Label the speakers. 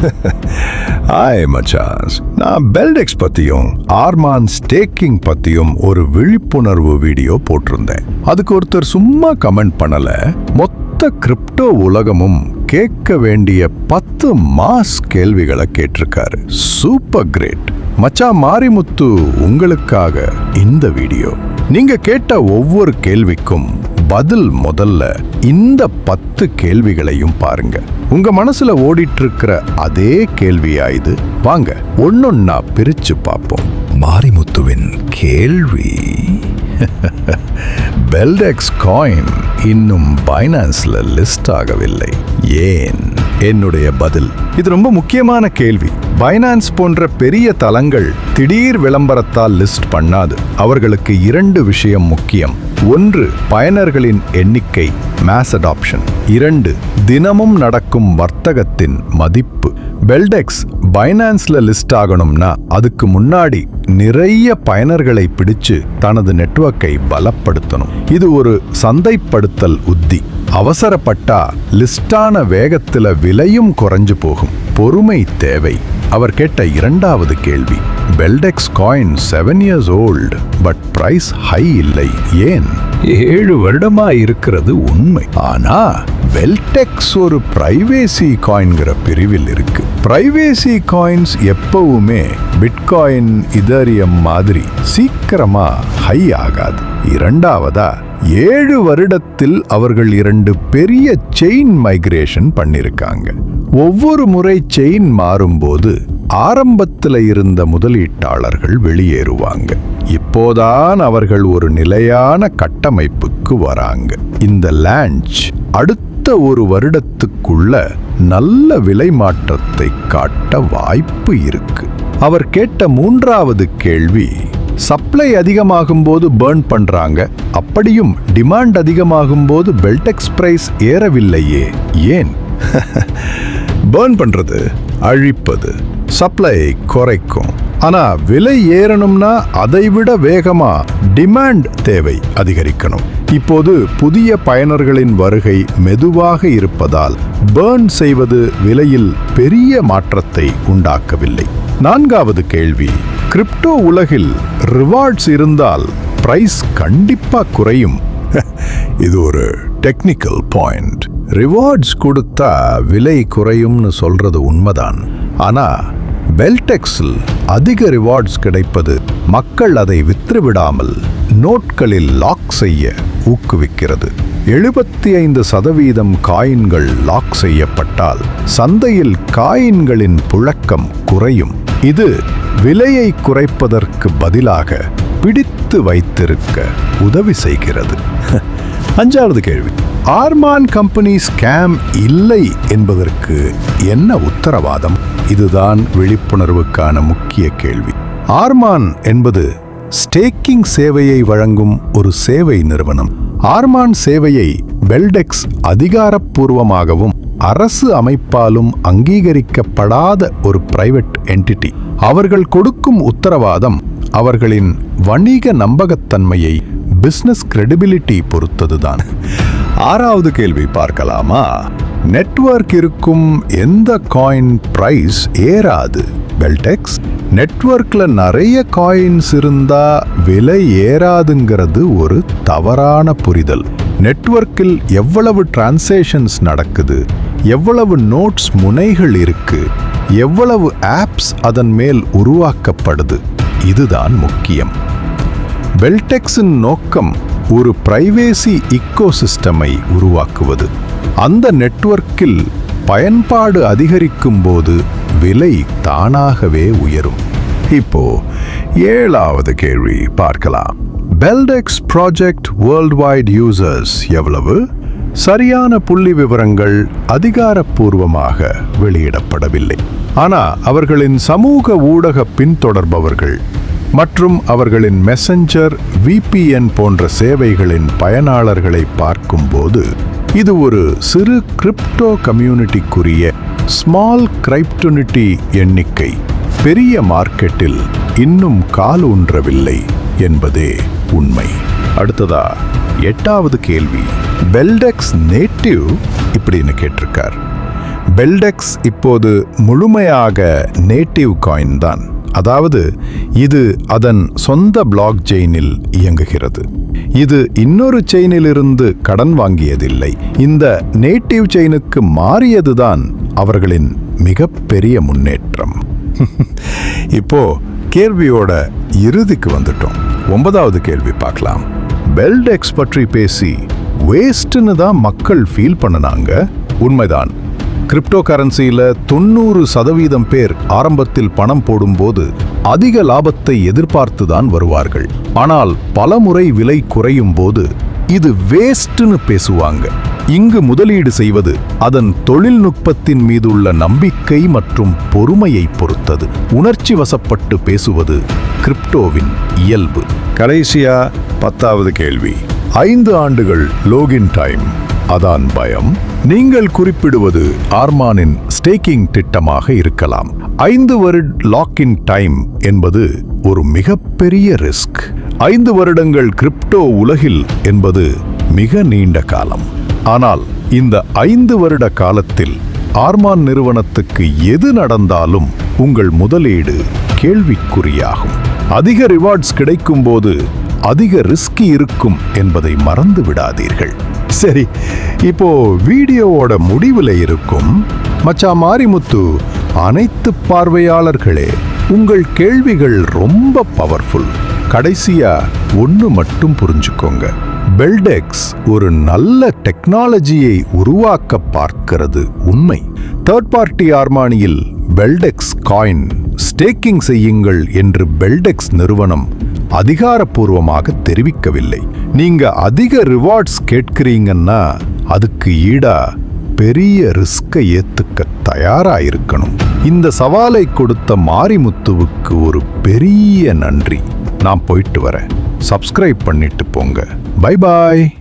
Speaker 1: Hi மச்சாஸ் நான் பெல்டெக்ஸ் பத்தியும் ஆர்மான் staking பத்தியும் ஒரு விழிப்புணர்வு வீடியோ போட்டிருந்தேன். அதுக்கு ஒருத்தர் சும்மா கமெண்ட் பண்ணல. மொத்த கிரிப்டோ உலகமும் கேட்க வேண்டிய பத்து மாஸ் கேள்விகளை கேட்டிருக்காரு. சூப்பர் கிரேட் மச்சா மாரிமுத்து உங்களுக்காக இந்த வீடியோ. நீங்க கேட்ட ஒவ்வொரு கேள்விக்கும் பதில் முதல்ல இந்த பத்து கேள்விகளையும் பாருங்க. உங்க மனசுல ஓடிட்டு இருக்கிற அதே கேள்வியா இது? வாங்க ஒன்னொன்னா பிரிச்சு பார்ப்போம் மாரிமுத்துவின் கேள்வி. பெல்டெக்ஸ் காயின் இன்னும் பைனான்ஸ்ல லிஸ்ட் ஆகவில்லை. ஏன்? என்னுடைய பதில். இது ரொம்ப முக்கியமான கேள்வி. பைனான்ஸ் போன்ற பெரிய தளங்கள் திடீர் விளம்பரத்தால் லிஸ்ட் பண்ணாது. அவர்களுக்கு இரண்டு விஷயம் முக்கியம். ஒன்று பயனர்களின் எண்ணிக்கை மேஸ் அடாப்ஷன் இரண்டு தினமும் நடக்கும் வர்த்தகத்தின் மதிப்பு. பெல்டெக்ஸ் பைனான்ஸில் லிஸ்ட் ஆகணும்னா அதுக்கு முன்னாடி நிறைய பயனர்களை பிடிச்சு தனது நெட்வொர்க்கை பலப்படுத்தணும். இது ஒரு சந்தைப்படுத்தல் உத்தி. அவசரப்பட்டா லிஸ்டான வேகத்தில் விலையும் குறைஞ்சு போகும். பொறுமை தேவை. அவர் கேட்ட இரண்டாவது கேள்வி. Beldex coin seven years old but price high இல்லை. ஏன்? ஏழு வருடமா இருக்கிறது உண்மை. ஆனா வெல்டெக்ஸ் ஒரு பிரைவேசி காயின்கிற பிரிவில் இருக்கு. பிரைவேசி காயின்ஸ் எப்பவுமே பிட்காயின் இதரியம் மாதிரி சீக்கிரமா ஹை ஆகாது. இரண்டாவதா ஏழு வருடத்தில் அவர்கள் இரண்டு பெரிய செயின் மைக்ரேஷன் பண்ணிருக்காங்க. ஒவ்வொரு முறை செயின் மாறும்போது ஆரம்பத்தில் இருந்த முதலீட்டாளர்கள் வெளியேறுவாங்க. இப்போதான் அவர்கள் ஒரு நிலையான கட்டமைப்புக்கு வராங்க. இந்த லான்ச் அடுத்த ஒரு வருடத்துக்குள்ள நல்ல விலை மாற்றத்தை காட்ட வாய்ப்பு இருக்கு. அவர் கேட்ட மூன்றாவது கேள்வி சப்ளை அதிகமாகும் போது பேர்ன் பண்றாங்க. அப்படியும் டிமாண்ட் அதிகமாகும் போது பெல்டெக்ஸ் பிரைஸ் ஏறவில்லையே. ஏன்? பேர்ன் பண்றது அழிப்பது. சப்ளை குறைக்கும். ஆனா விலை ஏறணும்னா அதை விட வேகமா டிமாண்ட் தேவை அதிகரிக்கணும். இப்போது புதிய பயனர்களின் வருகை மெதுவாக இருப்பதால் பேர்ன் செய்வது விலையில் பெரிய மாற்றத்தை உண்டாக்கவில்லை. நான்காவது கேள்வி கிரிப்டோ உலகில் ரிவார்ட்ஸ் இருந்தால் பிரைஸ் கண்டிப்பா குறையும். இது ஒரு டெக்னிக்கல் பாயிண்ட் ரிவார்ட்ஸ் கொடுத்தா விலை குறையும்னு சொல்றது உண்மைதான். ஆனால் பெல்டெக்ஸில் அதிக ரிவார்ட்ஸ் கிடைப்பது மக்கள் அதை விற்றுவிடாமல் நோட்களில் லாக் செய்ய ஊக்குவிக்கிறது. எழுபத்தி ஐந்து சதவீதம் காயின்கள் லாக் செய்யப்பட்டால் சந்தையில் காயின்களின் புழக்கம் குறையும். இது விலையை குறைப்பதற்கு பதிலாக பிடித்து வைத்திருக்க உதவி செய்கிறது. அஞ்சாவது கேள்வி. ஆர்மான் கம்பெனி ஸ்கேம் இல்லை என்பதற்கு என்ன உத்தரவாதம்? இதுதான் விழிப்புணர்வுக்கான முக்கிய கேள்வி. ஆர்மான் என்பது ஸ்டேக்கிங் சேவையை வழங்கும் ஒரு சேவை நிறுவனம். ஆர்மான் சேவையை பெல்டெக்ஸ் அதிகாரப்பூர்வமாகவும் அரசு அமைப்பாலும் அங்கீகரிக்கப்படாத ஒரு பிரைவேட் என்டிட்டி. அவர்கள் கொடுக்கும் உத்தரவாதம் அவர்களின் வணிக நம்பகத்தன்மையை பிசினஸ் கிரெடிபிலிட்டி பொறுத்ததுதான். ஆறாவது கேள்வி பார்க்கலாமா? நெட்வொர்க் இருக்கும் எந்த காயின் பிரைஸ் ஏறாது? பெல்டெக்ஸ் நெட்வொர்க்கில் நிறைய காயின்ஸ் இருந்தா விலை ஏறாதுங்கிறது ஒரு தவறான புரிதல். நெட்வொர்க்கில் எவ்வளவு டிரான்சேஷன்ஸ் நடக்குது? எவ்வளவு நோட்ஸ் முனைகள் இருக்கு? எவ்வளவு ஆப்ஸ் அதன் மேல் உருவாக்கப்படுது? இதுதான் முக்கியம். பெல்டெக்ஸின் நோக்கம் ஒரு பிரைவேசி இக்கோசிஸ்டமை உருவாக்குவது. அந்த நெட்வொர்க்கில் பயன்பாடு அதிகரிக்கும் போது விலை தானாகவே உயரும். இப்போ ஏழாவது கேள்வி பார்க்கலாம். Beldex project world wide users எவ்வளவு? சரியான புள்ளி விவரங்கள் அதிகாரப்பூர்வமாக வெளியிடப்படவில்லை. ஆனா அவர்களின் சமூக ஊடக பின்தொடர்பவர்கள் மற்றும் அவர்களின் மெசஞ்சர் விபிஎன் போன்ற சேவைகளின் பயனாளர்களை பார்க்கும்போது இது ஒரு சிறு கிரிப்டோ கம்யூனிட்டிக்குரிய ஸ்மால் கிரைப்டோனிட்டி எண்ணிக்கை. பெரிய மார்க்கெட்டில் இன்னும் கால் ஊன்றவில்லை என்பதே உண்மை. அடுத்ததா எட்டாவது கேள்வி. பெல்டெக்ஸ் நேட்டிவ் இப்படின்னு கேட்டிருக்கார். பெல்டெக்ஸ் இப்போது முழுமையாக நேட்டிவ் காயின் தான். அதாவது இது அதன் சொந்த பிளாக் செயினில் இயங்குகிறது. இது இன்னொரு செயினிலிருந்து கடன் வாங்கியதில்லை. இந்த நேட்டிவ் செயினுக்கு மாறியதுதான் அவர்களின் மிகப்பெரிய முன்னேற்றம். இப்போ கேள்வியோட இறுதிக்கு வந்துட்டோம். ஒன்பதாவது கேள்வி பார்க்கலாம். பெல்டெக்ஸ் பற்றி பேசி வேஸ்ட்னு தான் மக்கள் ஃபீல் பண்ணுனாங்க. உண்மைதான். கிரிப்டோ கரன்சியில் தொண்ணூறு சதவீதம் பேர் ஆரம்பத்தில் பணம் போடும்போது அதிக லாபத்தை எதிர்பார்த்துதான் வருவார்கள். ஆனால் பலமுறை விலை குறையும் போது இது வேஸ்ட்னு பேசுவாங்க. இங்கு முதலீடு செய்வது அதன் தொழில்நுட்பத்தின் மீதுள்ள நம்பிக்கை மற்றும் பொறுமையை பொறுத்தது. உணர்ச்சி வசப்பட்டு பேசுவது கிரிப்டோவின் இயல்பு. கடைசியா பத்தாவது கேள்வி. ஐந்து ஆண்டுகள் லோகின் டைம். அதான் பயம். நீங்கள் குறிப்பிடுவது ஆர்மானின் ஸ்டேக்கிங் திட்டமாக இருக்கலாம். ஐந்து வருட லாக்இன் டைம் என்பது ஒரு மிகப்பெரிய ரிஸ்க் ஐந்து வருடங்கள் கிரிப்டோ உலகில் என்பது மிக நீண்ட காலம். ஆனால் இந்த ஐந்து வருட காலத்தில் ஆர்மான் நிறுவனத்துக்கு எது நடந்தாலும் உங்கள் முதலீடு கேள்விக்குறியாகும். அதிக ரிவார்ட்ஸ் கிடைக்கும்போது அதிக ரிஸ்கி இருக்கும் என்பதை மறந்து விடாதீர்கள் சரி இப்போ வீடியோவோட முடிவில் இருக்கும். மச்சா மாரிமுத்து அனைத்து பார்வையாளர்களே உங்கள் கேள்விகள் ரொம்ப பவர்ஃபுல் கடைசியா ஒன்று மட்டும் புரிஞ்சுக்கோங்க. பெல்டெக்ஸ் ஒரு நல்ல டெக்னாலஜியை உருவாக்க பார்க்கிறது உண்மை. தேர்ட் பார்ட்டி ஆர்மானியில் பெல்டெக்ஸ் காயின் ஸ்டேக்கிங் செய்யுங்கள் என்று பெல்டெக்ஸ் நிறுவனம் அதிகாரப்பூர்வமாக தெரிவிக்கவில்லை. நீங்க அதிக ரிவார்ட்ஸ் கேட்கிறீங்கன்னா அதுக்கு ஈடா பெரிய ரிஸ்கை ஏத்துக்க தயாரா இருக்கணும் இந்த சவாலை கொடுத்த மாரிமுத்துவுக்கு ஒரு பெரிய நன்றி. நான் போயிட்டு வரேன். சப்ஸ்கிரைப் பண்ணிட்டு போங்க. Bye bye